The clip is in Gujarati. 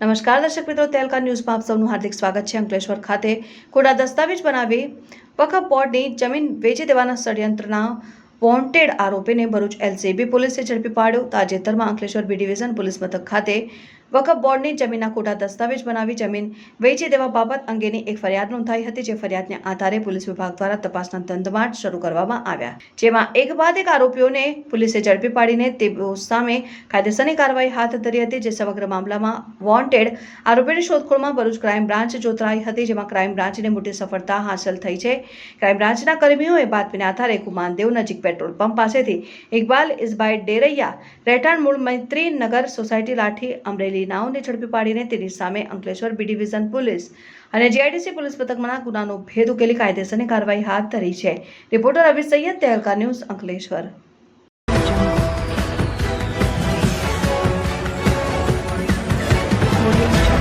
નમસ્કાર દર્શક મિત્રો, તેલકા ન્યૂઝમાં આપ સૌનું હાર્દિક સ્વાગત છે અંકલેશ્વર ખાતે. ખોટા દસ્તાવેજ બનાવી વકફ બોર્ડની જમીન વેચી દેવાના ષડયંત્રના વોન્ટેડ આરોપીને ભરૂચ એલસીબી પોલીસે ઝડપી પાડ્યો. તાજેતરમાં અંકલેશ્વર બી ડિવિઝન પોલીસ મથક ખાતે વકફ બોર્ડની જમીનના ખોટા દસ્તાવેજ બનાવી જમીન વેચી દેવા બાબત અંગેની એક ફરિયાદ નોંધાઈ હતી, જે ફરિયાદને આધારે પોલીસ વિભાગ દ્વારા તપાસના ધમધમાટ શરૂ કરવામાં આવ્યા. જેમાં એક બાદ એક આરોપીઓને પોલીસે ઝડપી પાડીને તેઓ સામે કાયદેસરની કાર્યવાહી હાથ ધરી હતી, જે સમગ્ર મામલામાં વોન્ટેડ આરોપીની શોધખોળમાં ભરૂચ ક્રાઇમ બ્રાન્ચ જોતરાઈ હતી, જેમાં ક્રાઇમ બ્રાન્ચને મોટી સફળતા હાંસલ થઈ છે. ક્રાઇમ બ્રાન્ચના કર્મીઓએ બાતમીના આધારે કુમાનદેવ નજીક પેટ્રોલ પંપ પાસેથી ઇકબાલ ઇસબાઈ ડેરૈયા, રહેઠાણ મૂળ મૈત્રીનગર સોસાયટી લાઠી અમરેલી નાઓને ઝડપી પાડીને તેની સામે અંકલેશ્વર બી ડિવિઝન પોલીસ અને જીઆઈડીસી પોલીસ પથકમાં ગુનાનો ભેદ ઉકેલી કાયદેસરની કાર્યવાહી હાથ ધરી છે. Reporter Abhi Sayed Tehelka news, Ankleshwar. Audio